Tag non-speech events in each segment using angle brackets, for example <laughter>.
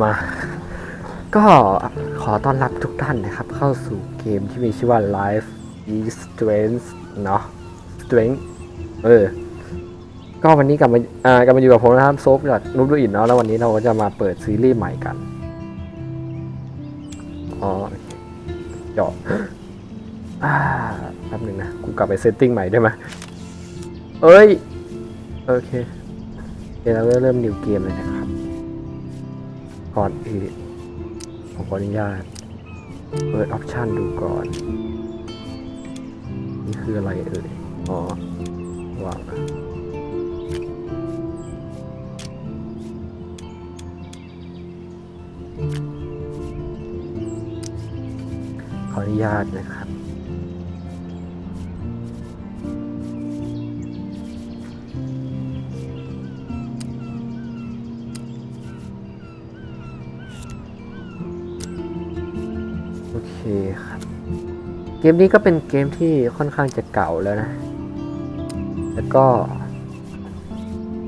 มา ก็ขอต้อนรับทุกท่านนะครับ เข้าสู่เกมที่มีชื่อว่า Life is Strange เนาะ Strange เออ ก็วันนี้กลับมาอ่ากลับมาอยู่กับผมนะครับโซฟจากนุ๊กดูอินเนาะแล้ววันนี้เราก็จะมาเปิดซีรีส์ใหม่กันอ๋อโอเคเจาะอ่าแป๊บหนึ่งนะ กูกลับไปเซตติ้งใหม่ได้ไหมเอ้ย โอเค เดี๋ยวเราเริ่มนิวเกมเลยนะครับ ก่อนอื่นผมขออนุญาต เปิดออปชันดูก่อน นี่คืออะไรเอ่ย อ๋อวางนะขออนุญาตนะครับ เกมนี้ก็เป็นเกมที่ค่อนข้างจะเก่าแล้วนะ แล้วก็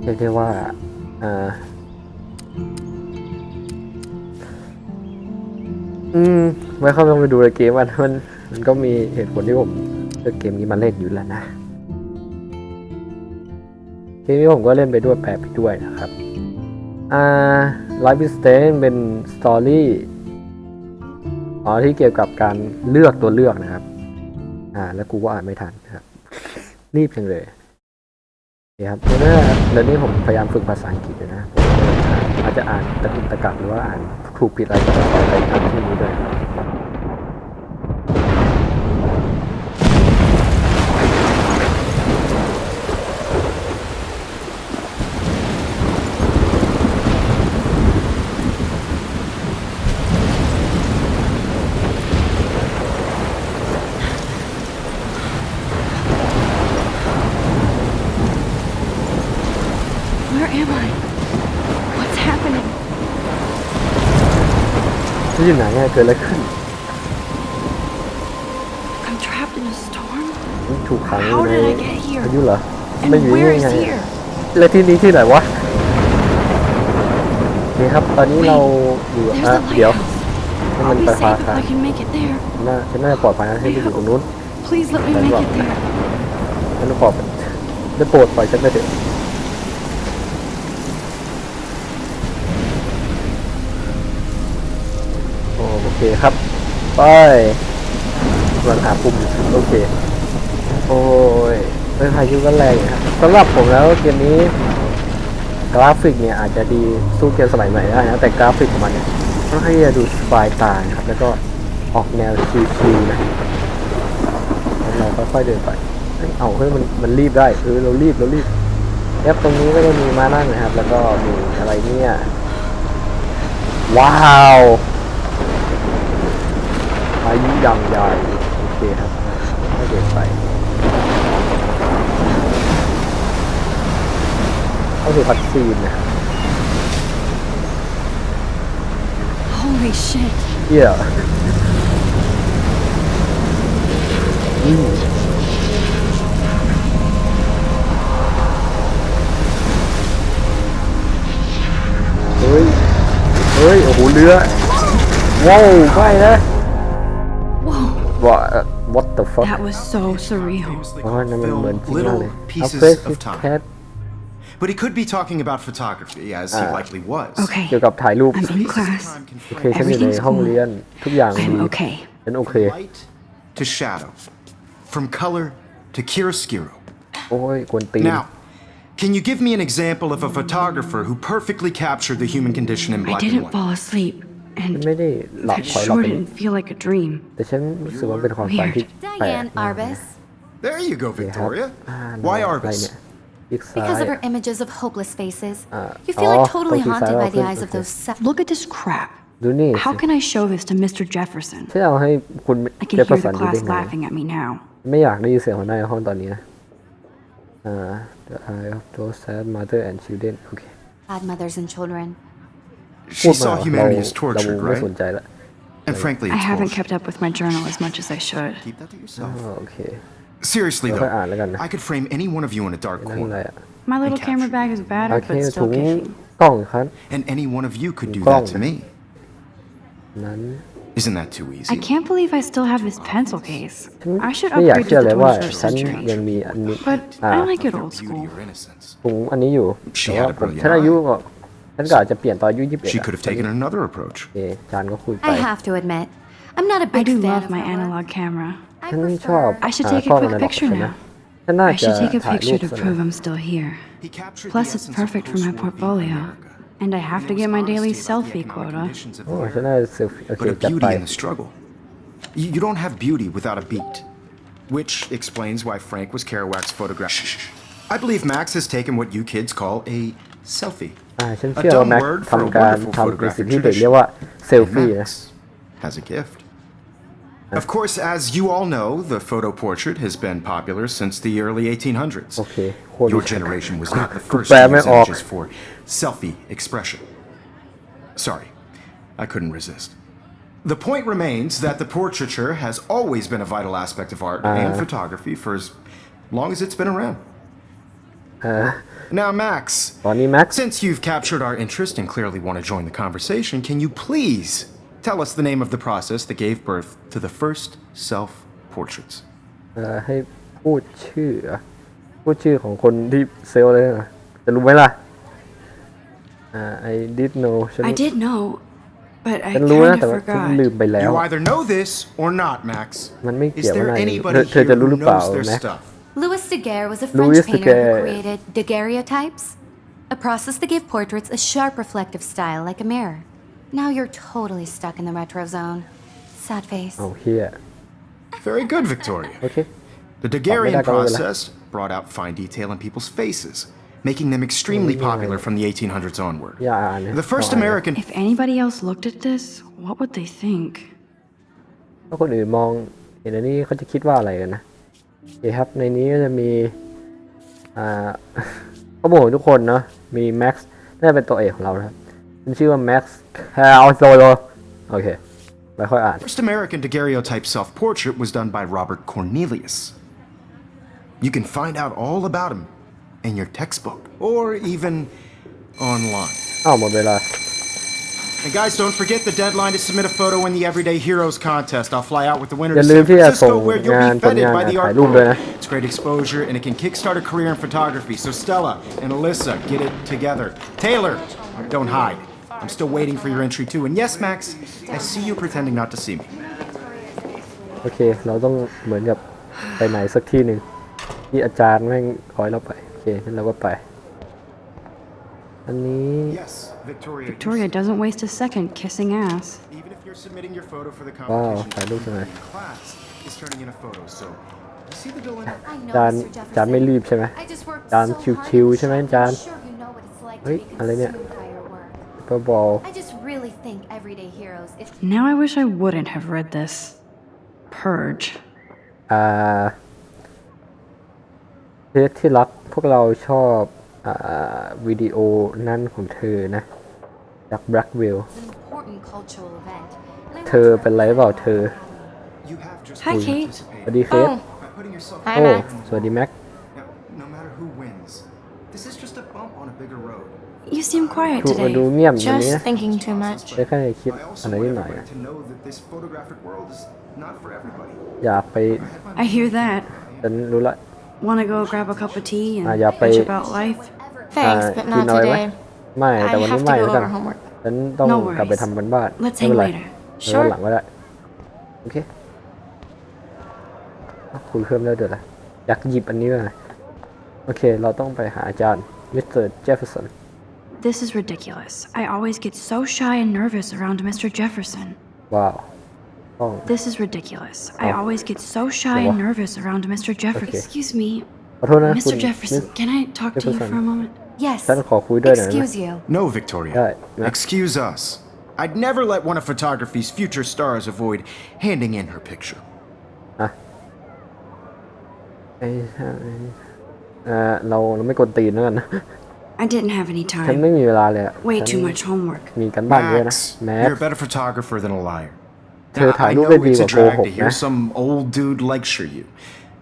เรียกได้ว่าอ่าอืมไม่เข้าไปดูในเกมมันมันมันก็มีเหตุผลที่ผมเลือกเกมนี้มาเล่นอยู่แล้วนะเกมนี้ผมก็เล่นไปด้วยแปลไปด้วยนะครับ อ่า Life is Strange เป็นสตอรี่ อ๋อที่เกี่ยวกับการเลือกตัวเลือกนะครับ อ่า แล้วกูก็อ่านไม่ทันครับรีบจังเลยนี่คครับเดี๋ยวนี้เดี๋ยวนี้ผมพยายามฝึกภาษาอังกฤษนะผมอาจจะอ่านตะกุกตะกักหรือว่าอ่านถูกผิดอะไรก็ต้องไปทันที่นี้ด้วย Where am I? What's happening? ที่อยู่ไหน เนี่ยเกิดอะไรขึ้น I'm trapped in a storm? ถูกขังอยู่ How ใน did I get here? พายุเหรอ And ไม่อยู่ where นี่ is ไง here? แล้วที่นี้ที่ไหนวะโอเคครับ ตอนนี้เราอยู่ There's อะ the เดี๋ยว lighthouse. ให้ I'll มัน be ไปพา safe if ทาง I can make it there. น่าฉันน่าจะปลอดภัยนะที่ไปอยู่ตรงนู้น Please let me That's make right. it there. ฉันขอได้โปรดปล่อยฉันไปเถอะ คครับ ไปกำลังหาปุ่มโอเค โอ้ยเป็นพายุก็แรงครับสำหรับผมแล้วเกมนี้ กราฟิกเนี่ยอาจจะดีสู้เกมสมัยใหม่ได้นะแต่กราฟิกของมันเนี่ยค่อนข้างจะดูสบายตาครับ แล้วก็ออกแนวชิลๆนะล้วเราค่อยๆเดินไปเฮ้ยเอาเฮ้ยมันมันรีบได้เออเรารีบเรารีบแอปตรงนี้ก็จะมีมานั่งนะครับ แล้วก็มีอะไรเนี่ย ว้าว พายุอย่างใหญ่โอเคครับก็เดินไปเข้าสู่คัดซีนนะครับ Holy shit. เที่ยอืม เฮ้ย เฮ้ย โอ้โห เรือ ว้าวไม่นะ Whoa. ว่า what the fuck That was so surreal. อ๋อนั่นมันเหมือนจริงมากเลย Little pieces A face of with time. cat But he could be talking about photography, as he likely was. เกี่ยว Okay. กับถ่ายรูป I'm in class. โอเคฉันอยู่ในห้องเรียน ทุกอย่างดี I'm okay. ฉันโอเค From light to shadow, from color to chiaroscuro. โอ้ยกวนตีน Now, can you give me an example of a photographer who perfectly captured the human condition in I black and didn't white? fall asleep, ฉัน and ไม่ได้หลับ that คอยหลับ sure ไปนิด didn't feel like a dream. แต่ฉันรู้สึกว่าเป็นความฝันที่แปลก Diane มาก Arbus. There you go, ครับ Victoria. อ่า Why อะไร Arbus? เนี่ยอีกซ้าย Because of her images of hopeless faces. Uh, you feel oh, like totally okay, haunted by sorry, the okay, eyes of okay. those se- Look at this crap. ดูนี่ How สิ can I show this to Mr. Jefferson? ฉันเอาให้คุณ I can เจฟเฟอ hear ร์สัน the ดูได้ class ไง laughing at me now. ไม่อยากได้ยินเสียงหัวหน้าในห้องตอนนี้นะอ่า the eye of those sad mother and children โอเค bad mothers and children. พู She ดมา saw เรา humanity as เรา tortured, ไม่สน right? ใจละ And frankly, I it's haven't bullshit. kept up with my journal as much as I should. Keep that to อ๋อ yourself. โอเค Seriously, Okay, though, <laughs> ah, lagan na. I could frame any one of you in a dark นั่นอะไร corner. อ่ะ My little And camera captured. bag is battered, Okay, but still so- kicking. กล้องครับ And any one of you could do Gong. that to me. นั้น Isn't that too I easy? can't believe I still have this pencil case. ฉัน I should ไม่อยาก upgrade เชื่อ to เล the ยว่า 21st ฉัน century. ยังมีอันนี้ But อ่า I like it old Beauty school. or innocence. ถุงอันนี้อยู่ She แต่ว่า had a ผม brilliant ฉันอายุ eye. ก็ ฉันก็อาจจะเปลี่ยนตอนอายุยี่สิบเอ็ด She could have taken another approach. โอเคจานก็คุยไป I have to admit, I'm not a I big do fan love of my Noah. analog camera. I ฉันชอบ prefer... I should อ่า take a กล้อง quick อนาล็อก picture ใช่ไหม now. ฉันน่า I จะ should take a ถ่ายรู picture ป to ซะหน่อย prove I'm still here. He captured Plus, the it's essence of perfect for my post-war being portfolio. America. And I have to There get was my daily honesty about the selfie economic quota. conditions of โอ้ war, ฉันน่าจะเซลฟี่โอเค but a จัดไป beauty in the struggle. You, you don't have beauty without a beat, which explains why Frank was Kerouac's photograph. I believe Max has taken what you kids call a selfie. อ่าฉัน A เชื่อว่า dumb แม็ก word for a ทำการ wonderful ทำในสิ่ง photographic ที่เด็ก tradition. เรียกว่าเซล And ฟี่นะ Max has a gift. Of course, as you all know, the photo portrait has been popular since the early 1800s. โอเคโคตร Your รู้จัก generation was not the <laughs> first แปล to ไม่ use ออก images for selfie expression. Sorry, I couldn't resist. The point remains that the portraiture has always been a vital aspect of art and photography for as long as it's been around. Now, Max, ตอนนี้แม็กซ์ since you've captured our interest and clearly want to join the conversation, can you please tell us the name of the process that gave birth to the first self portraits? เอ่อให้พูดชื่ออ่ะพูดชื่อของคนที่เซลเลยนะจะรู้ไหมล่ะอ่า I did know ฉัน I did know, but I ฉันรู้ kind นะ of แต่ว่าฉัน forgot. ลืมไปแล้ว You either know this or not, Max. มันไม่เกี่ Is ยวว่า there นาย anybody เธอเธอ here จะรู้ who หรือเปล่า knows their แม็ก stuff? Louis Daguerre was a Louis French painter Daguerre. who created daguerreotypes, a process that gave portraits a sharp reflective style like a mirror. Now you're totally stuck in the retro zone. Sad face. เอาเฮีย Very good, Victoria. <laughs> โอเค The Daguerrean Pag may nagawa process brought out fine detail in people's faces, making them extremely popular from the 1800s onward. อย่าอ่านนะ The first ต้องอ่านนะ American If anybody else looked at this, what would they think? ถ้าคนอื่นมองเห็นอันนี้เขาจะคิดว่าอะไรกันนะ โอเคครับ ในนี้ก็จะมี อ่าข้อมูลของทุกคนเนาะ มีแม็กซ์น่าจะเป็นตัวเอกของเรานะครับมันชื่อว่าแม็กซ์แคลโซโลโอเคไม่ค่อยอ่าน First American daguerreotype self-portrait was done by Robert Cornelius. You can find out all about him in your textbook or even online. อ้าวหมดเวลา And guys, don't forget the deadline to submit a photo in the Everyday Heroes contest. I'll fly out with the winner อย่า to ลืม San ที่จะส่ง Francisco, where you'll งาน be ผล feted งาน by the ถ่าย art รูปด้วย world. นะ It's great exposure, and it can kickstart a career in photography. So Stella and Alyssa, get it together. Taylor, don't hide. I'm still waiting for your entry too. And yes, Max, I see you pretending not to see me. โอเค เราต้องเหมือนกับไปไหนสักที่หนึ่งที่อาจารย์แม่งคอยเราไป โอเคงั้นเราก็ไป อันนี้ Yes, Victoria. you Victoria doesn't waste a second kissing ass. Even if you're submitting your photo for the Wow, competition,ถ่ายรูปใช่ไหม class is turning in a photo. So, you see the dilemma? I know, จาน Mr. จานไม่ Jefferson. รีบใช่ไหม I just worked จาน so hard ชิว on ๆใช่ไหม this จาน I'm sure you know what it's like to เฮ้ย be อะไรเนี่ย consumed by your work. เปอร์บอล I just really think Everyday Heroes is Now I wish I wouldn't have read this. Purge. อ่าเทสที่รักพวกเราชอบอ่า วิดีโอนั่นของเธอนะจาก Blackwell an important cultural event. and I เธอ want to เป็นไรเปล่าเธอ You have just Hi, to Kate. สวัสดีเคส Oh, By putting yourself Hi, โอ้ Max. สวัสดีแม็ก Now, no matter who wins, this is just a bump on a bigger road. You seem quiet ถูกมา today. ดูเงียบอย่างนี้ Just นะ thinking too much. ได้แค่คิด I อะ also ไร want นิดหน่อย everybody to know that this photographic world is not for everybody. อยากไป I hear that. ฉันรู้ละ Wanna go grab a cup of tea and Ah, yeah, bitch but- about life? Thanks, Uh, but กิน not อะไรไหม today. ไม่ แต่ I วันนี้ have to ไม่ go แล้วกัน over homework. ฉันต้อง No กลับไป worries. ทำกันบ้าน Let's ไม่เป็นไร hang later. เดี๋ยววันหลังก็ได้ โอเคอ่ะคุยเพิ่มแล้วเดี๋ยวละอยากหยิบอันนี้มาโอเค เราต้องไปหาอาจารย์มิสเตอร์เจฟเฟอร์สัน This is ridiculous. I always get so shy and nervous around Mr. Jefferson. ว้าว ต้อง This is ridiculous. I Oh. always get so shy and What? nervous around Mr. Jefferson. Okay. Excuse me, ขอโทษนะคุณ Mr. Jefferson. Can I talk to you Jefferson. for a moment? Yes. ฉันขอคุยด้วยหน่อยนะ Excuse you. No, Victoria. Right, yeah. Excuse us. I'd never let one of photography's future stars avoid handing in her picture. ไอ้เอ่อเราเราไม่กดตีนแล้วกันนะ I didn't have any ฉัน time. ไม่มีเวลาเลยอะ Way ฉัน too much homework. มีกันบ้านเยอะนะ Max, แม็ you're ก a better photographer than a liar. เธอ Now, ถ่าย I รูป know ได้ดี it's ก a ว่าโก drag หก to hear นะ some old dude lecture you.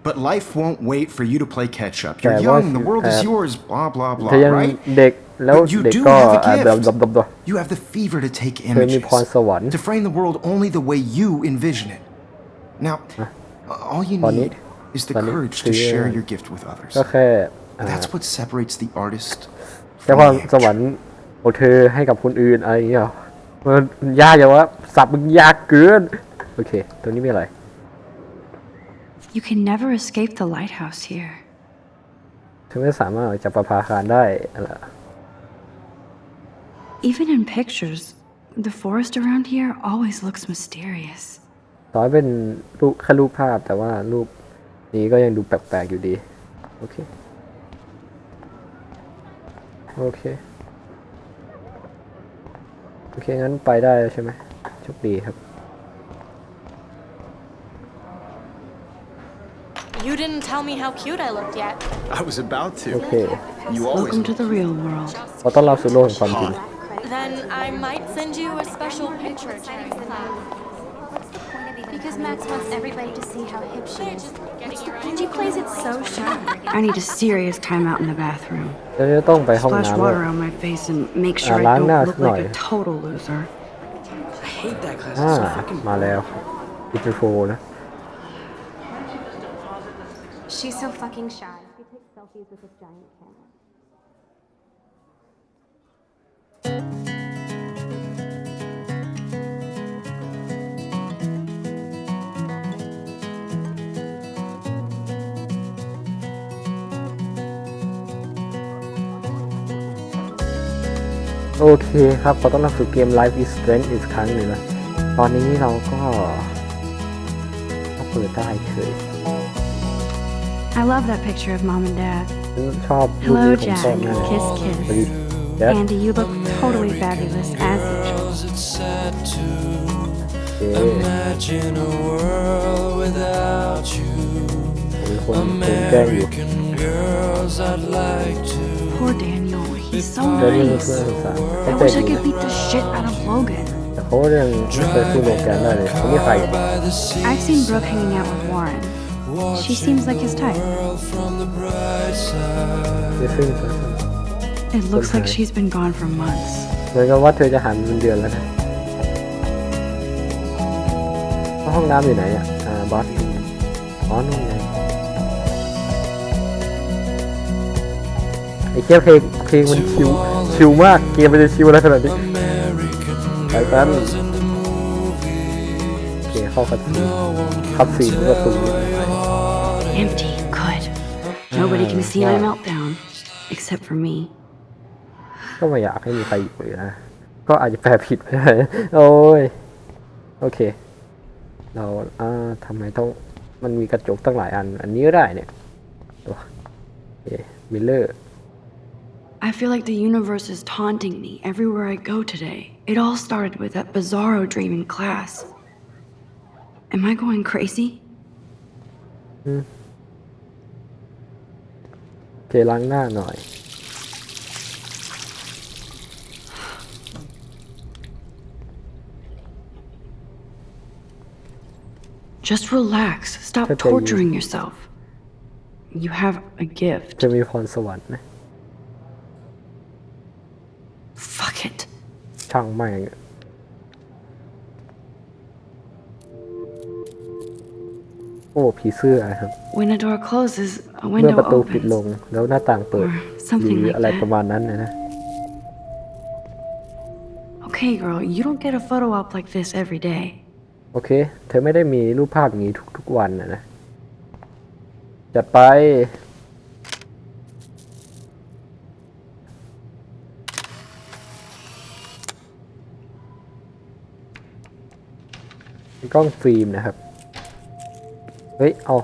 But life won't wait for you to play catch up. แต่ You're ว่า young, the world is เอ่อ yours, blah, blah, เธอ blah, ยัง right? เด็ก แล้ว But you เด็ก do ก็ have a อ่า gift. ดำดำดำด You have the fever to take เธอมี images, พรสวรรค์ to frame the world only the way you envision it. Now, all you ตอนนี้ need is the ตอนนี้ courage คื to อ share your gift with others. ก็แค่อ่า That's what separates the artist แค่ from พร the สวร actor. รค์ของเธอให้กับคนอื่นอะไรอย่างเงี้ยหรอมันยากอย่างวะสับมึงยากเกิน โอเค ตัวนี้มีอะไร You can never escape the lighthouse here. เธอไม่สามารถออกจากประภาคารได้อะไร Even in pictures, the forest around here always looks mysterious. ต่อให้เป็นรูปแค่รูปภาพแต่ว่ารูปนี้ก็ยังดูแปลกๆอยู่ดี โอเค โอเค โอเค งั้นไปได้แล้วใช่ไหมโชคดีครับ tell me how cute I looked yet. I was about โอ to. เค You always Welcome to the real world. ขอต้อนรับสู่โลกแห่งความจริง Then I might send you a special picture. Because Max wants everybody to see how hip she is. She plays it so shy. I need a serious timeout in the bathroom. แล้วจะต้องไปห้อง Splash น้ำ water แล้ว on my face and make sure Ah, I lang na, don't look like snoy. a total loser. I hate that class. อ่า It's so fucking มาแล้วอินโฟนะ She's so fucking shy. She takes selfies with this giant camera. โอเคครับ ขอต้อนรับสู่เกม Life is Strange อีกครั้งหนึ่งนะ ตอนนี้เราก็ก็เปิดได้เฉย I love that picture of mom and dad. ชอบรูป Hello, นี้ผมชอบ Jack. มาก Kiss, สวัส kiss. ดีแจ๊ค Andy, you look totally fabulous as usual. โอเค Imagine a world without you. ผมเป็นคนโดนแกล้งอยู่ American girls, I'd like to. Poor Daniel. He's so เดี๋ยวนี้มี nice. เพื่อนสงสาร I เข้าใจ wish I ดี could beat the shit out of Logan. แต่เขายังไม่เคยสู้โลแกนได้เลยเขาไม่ใคร By the sea, I've seen Brooke hanging out with Warren. She seems like his type. world from the bright side. ไม่ซึ่ง It looks like Okay. she's been gone for months. เหมือนกับว่าเธอจะหันเงินเดือนแล้วนะห้องน้ำอยู่ไหนอ่ะ อ่าบอสอ๋อนู่นไงไอ้เคียเพลงเพลงมันชิวชิวมาก เกมมันจะชิวอะไรขนาดนี้ American ไปกัน girls in the movie. โอเคเข้าคัดซีน No one คัดซีนประตู Empty. Good. Nobody can see my meltdown. Except for me. ก็ไม่อยากให้มีใครอยู่เลยนะ ก็อาจจะแปลผิดไปได้ โอ้ย โอเค เราอ่าทำไมต้อง มันมีกระจกตั้งหลายอัน อันนี้ก็ได้เนี่ย ตัวโอเคมิลเลอร์ <laughs> I feel like the universe is taunting me everywhere I go today. It all started with that bizarro dream in class. Am I going crazy? โอ เคล้างหน้าหน่อย Just relax. Stop Okay, you- torturing yourself. You have a gift. จะมีพรสวรรค์ไหม Fuck it. ช่างไม่ง โอ้ผีเสื้อครับ When a door closes, a เมื่อ window ประตูปิดลง opens. แล้วหน้าต่างเปิด Or ห something รือ like อะไร that. ประมาณนั้นนะนะ Okay, girl, you don't get a photo op like this every day. โอเค เธอไม่ได้มีรูปภาพอย่างนี้ทุกๆวันนะนะ จัดไปกล้องฟิล์มนะครับเฮ้ย เอา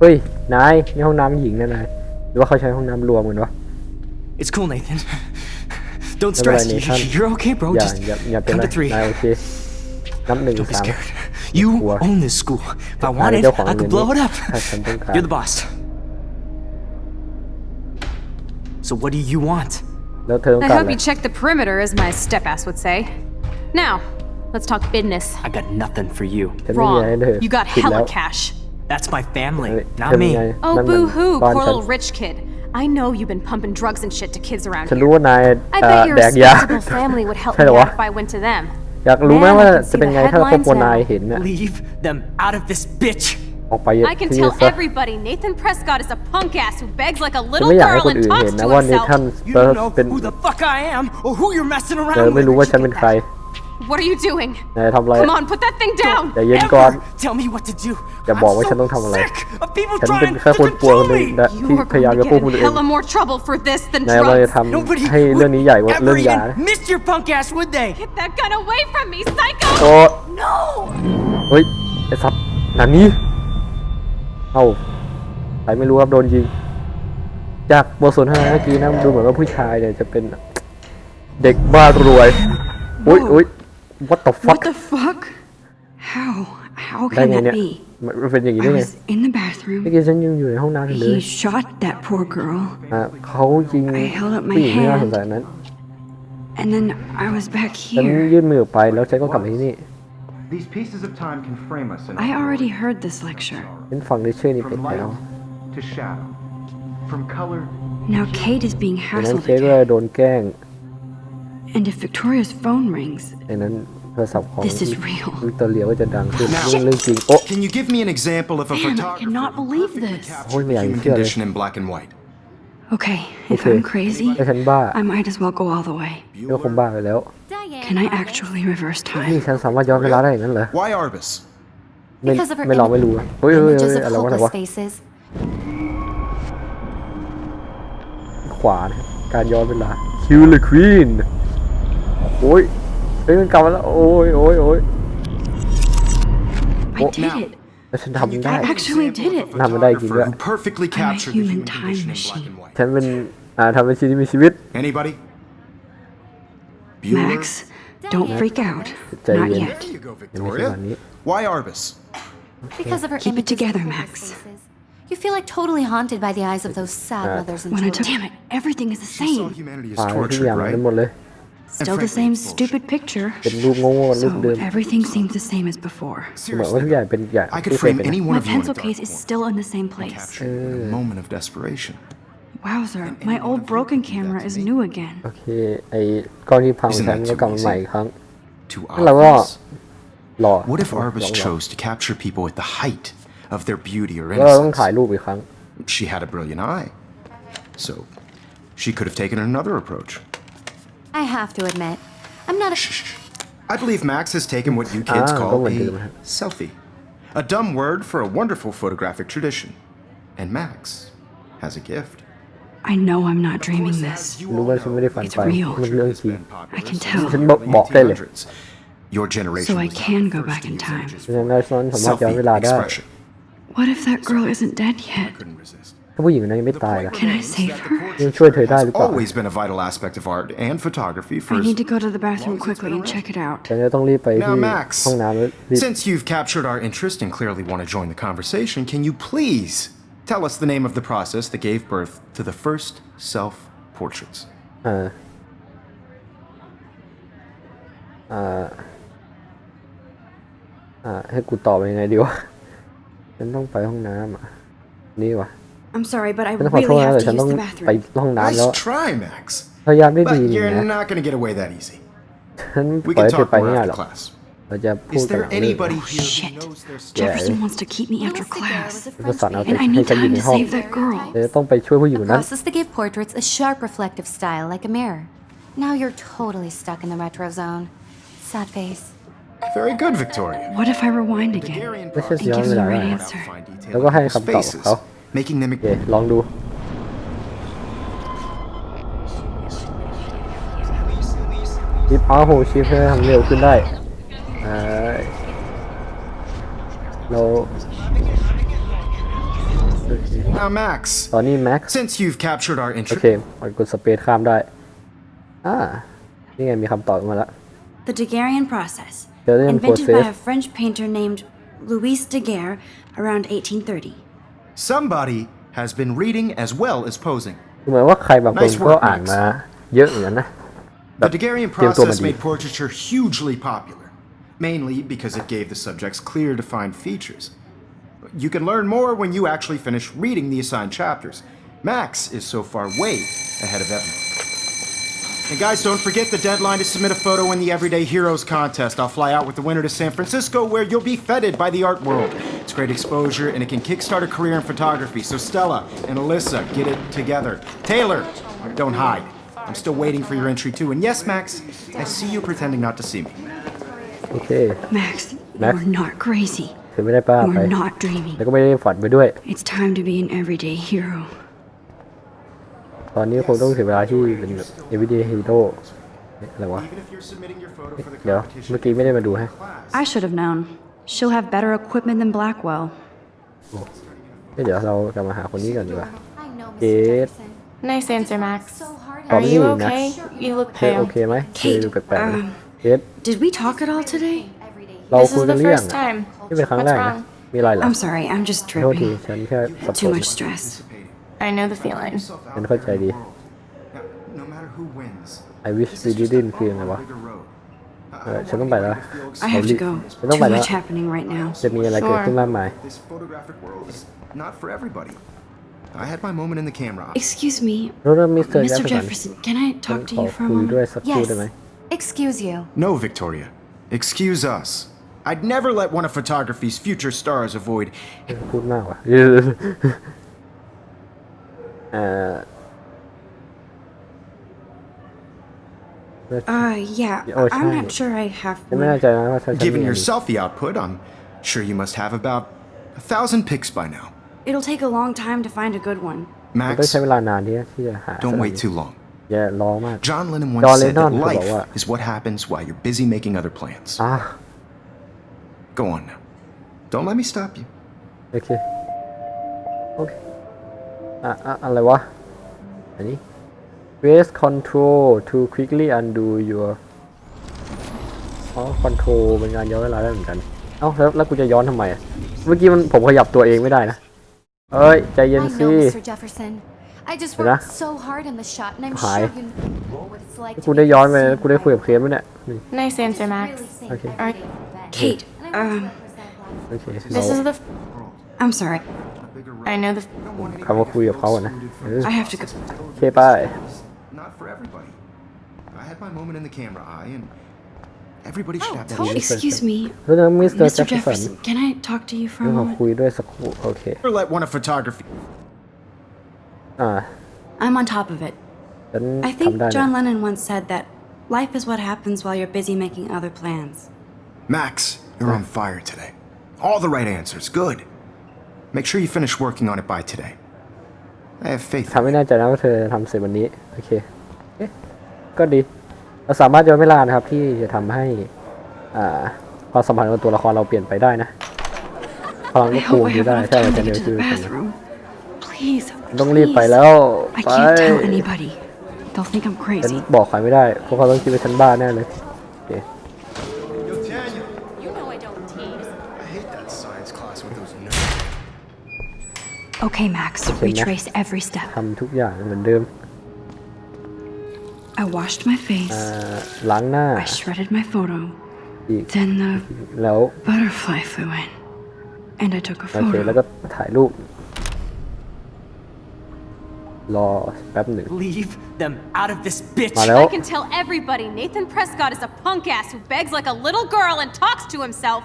เฮ้ย นายนี่ห้องน้ำหญิงนะนาย หรือว่าเขาใช้ห้องน้ำรวมกันวะ It's cool, Nathan. Don't ไม่เป็นไร stress. นี่ You- ท่าน You're okay, bro. อย่า Just อย่าอย่าเป็น count ไร to three. นายโอเค นับหนึ่ง Don't be สาม scared. You What? own this school. If I นาย wanted, เจ้าของ I เรีย could น blow it นี้ up. ถ้าฉันต้องการ You're the boss. So what do you want? แล้วเธอต้อง I การ hope อะไร you check the perimeter, as my step ass would say. Now, let's talk business. I got nothing for you. ฉันไม่มีอะไร Wrong. ให้เธอ You got ผิดแล้ว hella cash. That's my family, เฮ้ย not เป็น me. ไง Oh, นั่นมัน boo hoo, บ้าน poor ฉัน little rich kid. I know you've been pumping drugs and shit to kids around ฉันรู้ here. ว่านาย I เอ่อ bet your แดกยา respectable family would help ใช<laughs> ่ me เหรอวะ out if I went to them. อยากรู้ไหม Man, I ว่า can see จะเป็น the ไงถ้าครอบครัว headlines นาย now. เห็นน่ะ Leave them out of this bitch. ออกไป I can ที่ tell ซะ everybody Nathan Prescott is a punk ass who begs like a ฉัน little ไม่อยากให้ girl คน and อื่น talks เห็นนะ to ว่าเนทัน himself. You เออ don't know เป็น who the fuck I am or who you're messing เออ around ไม่รู้ with. ว่าฉันเป็นใคร What are you doing? นายทำอะไร Come on, put that thing down. อย่าเย็นก่อน Ever tell me what to do. อย่าบอก I'm ว่า so ฉันต้องทำอะไร sick of people ฉันเป็น trying แค่ to คนป่วยคน control หนึ่ง me. นะ You ที่ are พยายาม going จะ to ควบ get คุม in ตัวเอง hella more trouble for this than นายว่าจะ drugs. ท Nobody ำให้เรื่องนี้ใหญ่กว่า would เรื่อง ever ยา even miss your punk ass, would they? Get that gun away from me, psycho! โอ้ No! เฮ้ย ไอ้สัตว์หนังนี้ เอ้าใครไม่รู้ครับ โดนยิง จากบทสนทนาเมื่อกี้นะดูเหมือนว่าผู้ชายเนี่ยจะเป็นเด็กบ้ารวย อุ้ยอุ้ย what the fuck What the fuck? How? How ได้ can ไง that เนี่ย be? มันเป็นอย่างนี้ I ได้ไง was in the bathroom. เมื่อกี้ฉันยังอยู่ในห้องน้ำอยู่เลย He shot that poor girl, อ่ะเขายิง I held up my ผู้หญิงที่น่าสง hand สารนั้น and then I was back ฉัน here. ยื่นมือออกไปแล้วฉันก็กลับมาที่นี่ These pieces of time can frame us in I already heard this lecture. ฉันฟังได้ชื่อนี้เป็น from แล้ว light to shadow, from color Now Kate is being ดังนั้น hassled เคสก็ again. โดนแกล้ง And if Victoria's phone rings, ดังนั้นโทรศัพท์ของ This is real. วิกตอเรียก็จะดังขึ้น Now- เรื่องเรื่องจริง โอ้ Can you give me an example of a Man, I photographer cannot who believe perfectly this. captured Ôi, the mày ảnh human chưa đây. condition in black and white? okay, if Okay. I'm crazy, ถ้าฉันบ้า I might as well go all the way. ก็คงบ้าไปแล้ว Diane. Can I Arbus. actually reverse นี่ time? ฉันสามารถย้อนเวลาได้อย่างนั้นเหรอ Why Arbus? ไม่ Because of her ไม่ลองไม่รู้อะเฮ้ยเฮ้ย images เฮ้ย of อะไรวะอะไร hopeless วะ faces. ขวานะการย้อนเวลาคิวเลควีน โอ้ยเฮ้ยมันกลับมาแล้ว โอ้ยโอ้ยโอ้ย I did now- it. แล้วฉัน Can you ทำ give ได้ me an actually example did of it. a ทำมันได้จริงด้วย photographer who perfectly captured the human human time condition in black machine. and white? ฉันเป็นอ่าทำเป็นชีวิตมีชีวิต Anybody? Bueller? Max, don't freak out.ใจ Not เย็น yet. There you go, ยังไม่ใช่วัน Victoria. นี้ Why Arbus? Because of her Keep it images of together, hopeless Max. faces. You feel like totally haunted by the eyes of those sad Uh, mothers and When I children. took, damn it, everything is the She saw same. humanity as ป่าทุก tortured, อย่างเหมือน right? กันหมดเลย Still the frankly, same it's bullshit. stupid picture. เป็นรูปโง่ๆรูป So เดิม everything seems the same as before. เหมือนว่าทุกอย่างเป็นอย่าง I could ที่เคย frame เป็น any นะ one My of you in a pencil dark case is corner still in the same place. captured in a moment of desperation. Wowzer, my old broken camera is new again. โอเค ไอ้กล้องที่พัง Isn't ฉัน that ก็ too กลับมาใหม่อีกครั้ง Too แล้วก็ obvious. หล่อ What if หล่อ Arbus หล่อ chose to capture people at the height of their beauty or แล้วเราต้อง innocence? ถ่ายรูปอีกครั้ง She had a brilliant eye. So, she could have taken another approach. I have to admit, I'm not a. Shh. I believe Max has taken what you kids ah, call a selfie, a dumb word for a wonderful photographic tradition. And Max has a gift. I know I'm not dreaming this. It's real. I can tell. Your generation so I can go back in time. Selfie expression. What if that girl isn't dead yet? I couldn't resist. ถ้าผู้หญิงคนนั้นยังไม่ตายล่ะ Can I save her? ยังช่วยเธอได้หรือ It's เปล่า always been a vital aspect of art and photography for I as need to go to the bathroom quickly and check it out. ฉันจะต้องรีบไป Now, ที่ Max, ห้องน้ำแล้วรีบ since you've captured our interest and clearly want to join the conversation, can you please tell us the name of the process that gave birth to the first self portraits? อ่าอ่าอ่าให้กูตอบยังไงดีวะ ฉันต้องไปห้องน้ำอ่ะ นี่วะ I'm sorry, but I ฉันขอโทษ really นะ have แต่ to ฉัน use ต้อง the ไป bathroom. ห้องน้ำแล้ว Nice try, Max. พยายามได้ดี But นี่ you're นะ not going to get away that easy. <laughs> ฉัน We ปล่อย can ให้เธอ talk ไป more ง่าย after หรอก class. เราจะพูด Is กันห there ลังเลิก anybody here who shit. knows their stuff? Jefferson wants to keep me Little after Cigar class. was a Just French thought I painter. And I Hey, need can you time to help? save that girl. เธอต้องไปช่วยผู้หญิง The คนนั้น process to give portraits a sharp reflective style like a mirror. Now you're totally stuck in the retro zone. Sad face. Very good, Victoria. What if I rewind again? Bulgarian Let's just processย้อน gives เว me ลา the ได้ right brought out answer. fine detail แล้วก็ให้ in people's คำตอบของ faces, เขา making them โอเค ลองดู ชิปเอาโหชิปเพื่อทำเร็วขึ้นได้เอ่อเรา Now, Max, ตอนนี้แม็กซ์ since you've captured our โอ interest, เคมันกดสเปซข้ามได้ อ่า นี่ไงมีคำตอบมาแล้ว The Daguerrean process, Daguerrean invented by process. a French painter named Louis Daguerre around 1830. somebody has been reading as well as posing. เหมือนว่าใครบางคน Nice work, ก็อ่านมาเยอะเหมือนกันนะ The Daguerrean เตรียมตัวมา process ดี made portraiture hugely popular, mainly because it gave the subjects clear, defined features. You can learn more when you actually finish reading the assigned chapters. Max is so far way ahead of everyone. And guys, don't forget the deadline to submit a photo in the Everyday Heroes contest. I'll fly out with the winner to San Francisco where you'll be feted by the art world. It's great exposure and it can kickstart a career in photography. So Stella and Alyssa, get it together. Taylor, don't hide. I'm still waiting for your entry too. And yes, Max, I see you pretending not to see me. โอเค Max, Max? you're not crazy. คือไม่ได้ป้าไป You're not dreaming. แล้วก็ไม่ได้ฝันไปด้วย It's time to be an everyday hero. ตอนนี้คงต้องถึงเวลาที่เป็นแบบ everyday hero อะไรวะ เดี๋ยว เมื่อกี้ไม่ได้มาดูฮะ I should have known she'll have better equipment than Blackwell เดี๋ยวเราจะมาหาคนนี้กันดีกว่าเกต Nice answer, Max. Are you okay? You look pale. Okay, my Kate. Um, did we talk at all today? This is the first time. What's wrong? I'm sorry, I'm just tripping. Too much stress. I know the feeling.ฉันเข้าใจดี Now, no matter who wins, I wish we didn't คือยังไงวะ bigger road. เออฉันต้องไปแล้ว I have to go.ฉันต้อง Too ไปแล้ว much happening right now. จะมีอะไรเกิดขึ้นมากมาย This photographic world is not for everybody. I had my moment in the camera. Excuse me, รู้เรื่องมิสเตอร์ Mr. แจ็คสัน Jefferson, can I ฉัน talk to ขอ you for a คุยด้วย moment? สักครู่ Yes. ได้ไหม Excuse you. No, Victoria. Excuse us. I'd never let one of photography's future stars avoid พูดมากว่ะ <laughs> <laughs> Uh, uh yeah, I'm not sure I have. Given your selfie output, I'm sure you must have about a thousand pics by now. It'll take a long time to find a good one. Max, don't wait too long. John Lennon once said that life is what happens while you're busy making other plans. Ah. Go on now. Don't let me stop you. Okay. Okay. อเคอะอะอะไรวะ อันนี้ raise control to quickly undo your อ๋อ control เป็นงานย้อนเวลาได้เหมือนกัน เอ้าแล้วแล้วกูจะย้อนทำไมอะเมื่อกี้มันผมขยับตัวเองไม่ได้นะ เอ้ย ใจเย็น I สิ know, Mr. Jefferson. I just Hala. worked so hard in the shot, and I'm Hi. sure you know what it's like กู to ได้ be ย้อนไป so กูได้คุยกับเคสไหมเนี่ยนี่ Nice answer, Max. really think Okay. every day for Ben. Kate, And I want um, to represent Black โอเค This เรา is the. I'm sorry. I know the. คำว่าคุยกับเขาอะนะเออ I have to go. โอเคไป Not for everybody. I had my moment in the camera eye, and everybody should have that. Oh, excuse me, แล้วนะมิสเตอร์ Mr. แจ็คสัน Jefferson. Can I talk to you for เรื่ a องขอ moment? คุยด้วยสักครู่โอเค Never let one of photography. อ่า I'm on top of it. ฉัน I think ทำได้นะ John Lennon once said that life is what happens while you're busy making other plans. Max, you're on fire today. All the right answers. Good. Make sure you finish working on it by today. I have faith. ทำไม่แน่ใจนะว่าเธอทำเสร็จวันนี้ โอเคเอ๊ะก็ดี เราสามารถย้อนเวลานะครับ ที่จะทำให้ อ่าความสัมพันธ์กับตัวละครเราเปลี่ยนไปได้นะพลัง I ก็คูณ hope I อยู่ have ได้ enough ใช่เรา time จะ to เร็ว get to ขึ้น the bathroom. Please, ต้องรีบไป please. แล้ว I ไป can't tell anybody. They'll think I'm ฉัน crazy. บอกใครไม่ได้ เพราะเขาต้องคิดว่าฉันบ้าแน่เลย Okay, Max. Retrace every step. ทำทุกอย่างเหมือนเดิม I washed my face. อ่าล้างหน้า I shredded my photo. อีก Then the แล้ว butterfly flew in. And I took a โอเค แล้ว photo. ก็ถ่ายรูป รอแป๊บหนึ่ง Leave them out of this bitch. มาแล้ว I can tell everybody Nathan Prescott is a punk ass who begs like a little girl and talks to himself.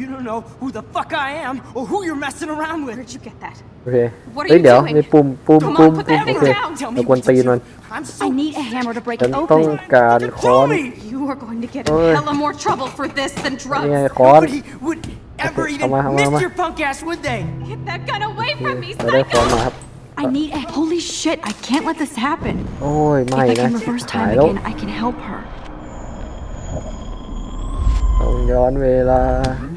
You don't know who the fuck I am or who you're messing around with. Where'd you get that? โอเค What are เฮ้ย you เดี๋ยว doing? มีปุ่มปุ่ม Come ปุ่ม on, put ปุ่ม that โอ thing เค down. Tell เรา me กวน what ตีน to มัน do. I'm so. I need a hammer to break ฉัน it ต้อง open. การ You ค้อน told me. You are going to get in Oi. hella more trouble for this than นี่ไง drugs. ค้อน Nobody would ever Okay, even come on, come on, miss come on. your punk ass, would they? Get that gun away from me, เราได้ค้อน psycho! มาครับ I need a holy shit. I can't let this happen. โอ้ย If ไม่ I นะ can reverse หาย time แล้ว again, I can help her. ต้องย้อนเวลา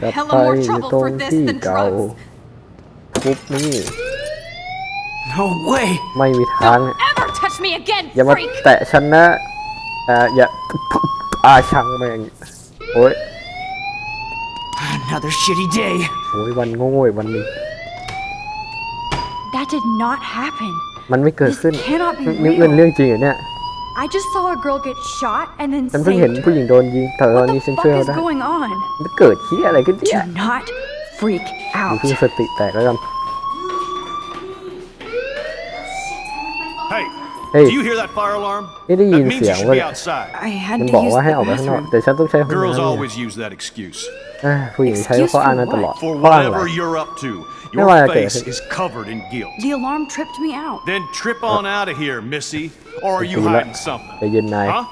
กลับ Hella ไป more อยู่ trouble ตรง for this ที่ than เก่า drugs. ปุ๊บนี่ No way. ไม่มีทาง Don't ever touch me again, อย่ามา freak! แตะฉันนะอ่าอย่าอาชังแม่งโอ้ย Another shitty day. โอ้ยวันโง่ๆอีกวันหนึง That did not happen. มันไม่เกิด This ขึ้น cannot be นี่เป็น real. เรื่องจริงเหรอเนี่ย I just saw a girl get shot and then ฉันเพิ่งเห็น saved ผู้ห her. ญิงโดนยิงแต่ตอน What นี้ the ฉัน fuck ช่วยเขา is ได้ going on? มันเกิดที่อะไรขึ้นเนี่ย Do not freak มี out. เพิ่งสติแตกแล้วกัน Hey, Hey. do you hear that fire alarm? Hey, do you That means you hear should what- be outside. I had มัน to บอก use ว่าให้ the ออกไปข้างนอก bathroom. แต่ฉันต้องใช้ห้อง Girls น้ำเนี่ย always use that excuse. เอ้ยผู้หญิงใช้ Excuse ข้ออ้าง for นั้นตลอด For ข้ออ้างอะไร whatever you're up to, Hey, your why I face can't- is covered in guilt. The alarm tripped me out. Then trip on out of here, Missy. Or are you Okay, hiding let- something? ใจเย็นนาย Huh?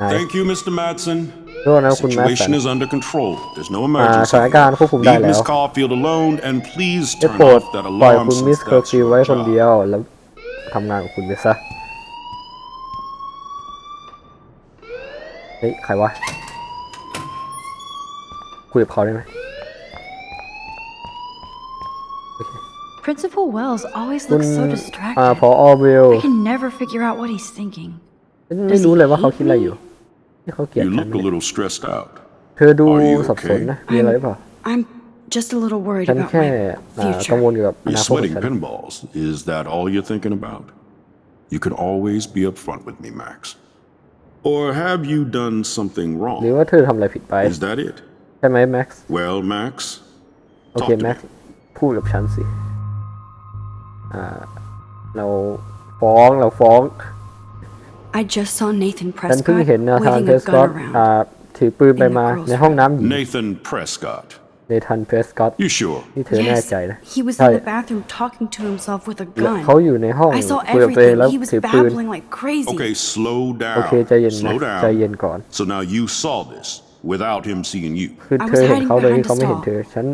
นาย Thank you, Mr. Madsen. โทษนะคุณแม่สัน Situation is under control. There's no อ่า emergency. สถานการณ์ควบคุมได้ Leave แล้ Miss ว Caulfield alone and please ได้ turn โปรด off that ปล่อย alarm คุณมิส since เคอร์ that's ฟิว your ไว้คน job. เดียว แล้วทำงานของคุณไปซะ เฮ้ย ใครวะ คุยกับเขาได้ไหม Principal Wells always คุณ looks so อ่า distracted. พออเวล I can never figure out what he's thinking. ไม่รู้เลยว่าเขาคิดอะไรอยู่ที่เขาเกลียด You ฉัน look a little stressed out. เธอดู Are you สับสน okay? นะ มีอะไรหรือเปล่า I'm just a little worried ฉัน about แค่ my อ่ากัง future. วลเกี่ยวกับอ You're นาคตของ sweating ฉัน pinballs. Is that all you're thinking about? You can always be upfront with me, Max. Or have you done something หรือ wrong? ว่าเธอทำอะไรผิดไป Is that it? ใช่ไหมแม็กซ์ Well, Max, โอเค talk to แม็ me. กซ์พูดกับฉันสิ อ่า เราฟ้องเราฟ้อง I just saw Nathan ฉันเพิ่ง Prescott เห็นนาธาน waving เพ a สกอต gun around. อ่าถือปืนไปมา In the girls' ในห้องน้ำหญิง Nathan Prescott. ในทันเพสกอต You sure? นี่เธอแน่ Yes, ใจนะ he was ใช่ in the bathroom talking to himself with a แล้ว gun. เขาอยู่ในห้อง I saw คุยกับตัวเอง everything. แล้ว He was ถือปืน babbling like crazy. Okay, slow โอ down. เคใจเย็นนะ Slow ใจ down. เย็นก่อน So now you saw this without him seeing you. คือ I เธ was อเห็น hiding เขาโดยที่ behind เขาไม่ the เห็น stall. เธอ ฉัน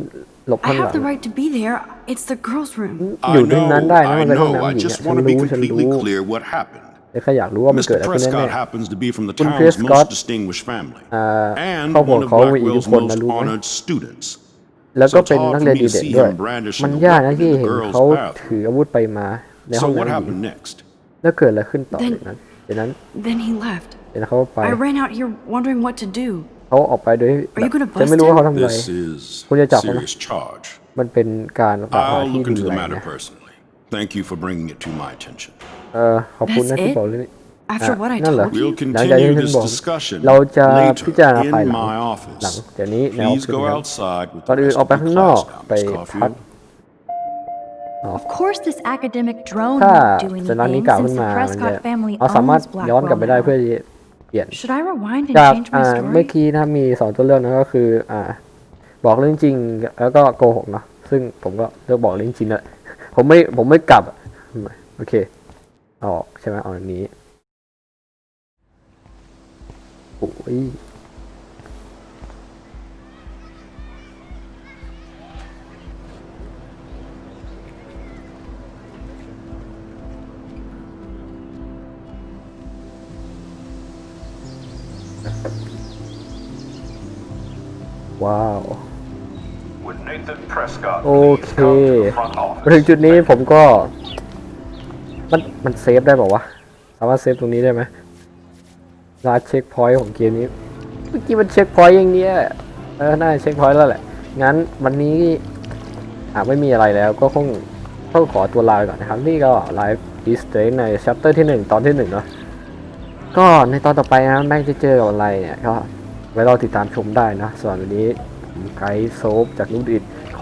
หลบ I ข้างหลั have ง the right to be there. It's the girls' room. I อยู่ตรงนั้นได้นะ know, มัน I เป็นห้อง know. น้ำ I หญิง just อะฉัน want to be รู้ฉัน completely รู้ clear what happened. แต่แค่อยากรู้ว่ามันเกิด Mr. อะไรขึ้นแน่ Prescott happens to be from the Kun town's Prescott, most distinguished family uh, and ครอบครัว one of เขามีอิทธิ Blackwell's พลนะ most รู้ไหม honored students. ๆแล้วก็ So เป็น it's hard นัก for เรียน me ดี to เด่น see ด้วย him brandishing มัน a ยากนะ weapon ที่ in the เห็น girl's เขา bathroom. ถืออาวุธไปมาในห้อ So ง what น้ำหญิง happened next? แล้วเกิดอะไรขึ้นต่อ Then- จากนั้นจากนั้น Then he left. เดี๋ยวเขาไป I ran out here wondering what to do. เขาออกไปโดย Are you gonna ฉันไม่รู้ว่าเขาทำอะไร This is Kun จะจับเขาไหม serious charge. มันเป็นการกล่าวหา I'll ที่ look รุน into แร the ง matter นะ personally. Thank you for bringing it to my attention. เออขอบคุณนะ That's ที่ it? บอกเรื่องนี้ After what I นั่นเหรอ told We'll you? หลังจากที่ continue ฉัน this บอก discussion เราจะพิจารณา later ภายหลัง in my หลัง office. จากนี้ในออฟ Please ฟิศ go นะครับ outside with ก่อน the อื่น rest ออก of ไป the ข้างนอก class now, ไป Miss พัก Caulfield. Of course, this academic drone ถ้า won't do สัญลักษณ์นี้ anything กล่าว since ขึ้น the มามันจะ Prescott family เราสามารถ owns ย้อนกลับไปได้ Blackwell เพื่อ now. ที่จะเปลี่ยน Should I rewind and จาก change อ่า my เมื่อ story? กี้นะมีสองตัวเลือกนะก็คือ อ่า บอกเรื่องจริง แล้วก็โกหกเนาะซึ่งผมก็เลือกบอกเรื่องจริงแหละผมไม่ผมไม่กลับอะโอเคเอาออกใช่ไหมเอาอันนี้โอ้ย โอเค มาถึงจุดนี้ผมก็ มันมันเซฟได้ป่าวะ สามารถเซฟตรงนี้ได้ไหมลาเช็คพอยต์ของเกมนี้ เมื่อกี้มันเช็คพอยต์อย่างเนี้ยเออน่าเช็คพอยต์แล้วแหละ งั้นวันนี้อะไม่มีอะไรแล้วก็คงต้องขอตัวลาไปก่อนนะครับ นี่ก็ไลฟ์อีสเตในชัปเตอร์ที่หนึ่งตอนที่หนึ่งเนาะก็ในตอนต่อไปนะแม่งจะเจอกับอะไรเนี่ยก็ไว้รอติดตามชมได้นะส่วนวันนี้ผมไกด์โซฟจากลูกดิด